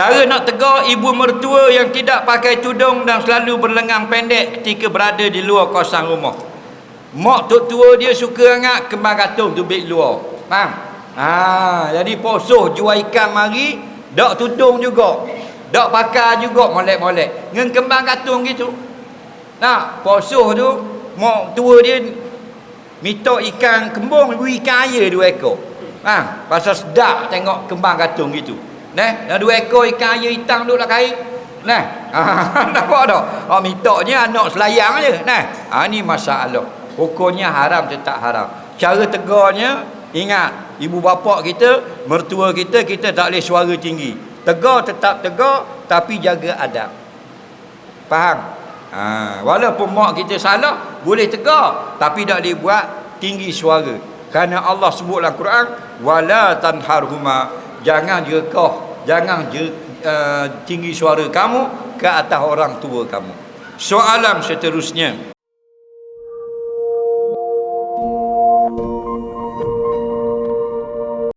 Cara nak tegur ibu mertua yang tidak pakai tudung dan selalu berlengang pendek ketika berada di luar kawasan rumah. Mak tok tua dia suka sangat kembang gantung tu beg luar. Faham? Ha, jadi posoh jual ikan mari, dak tudung juga. Dak pakai juga molek-molek. Ngan kembang gantung gitu. Nah, posoh tu mak tua dia minta ikan kembung, ikan air dua ekor. Ha, pasal sedap tengok kembang gantung gitu. Nah, dah dua ekor ikan air hitam duduk dalam kain. Nah, ha, nampak tak? Oh, mintanya anak selayang je. Nah, ha, ni masalah. Hukumnya haram tetap haram. Cara tegurnya, ingat, ibu bapa kita, mertua kita, kita tak boleh suara tinggi. Tegur tetap tegur, tapi jaga adab. Faham? Ha, walaupun mak kita salah, boleh tegur. Tapi tak boleh buat tinggi suara. Kerana Allah sebut dalam Quran, wala tanharhuma jangan jekoh jangan je, uh, tinggi suara kamu ke atas orang tua kamu. Soalan seterusnya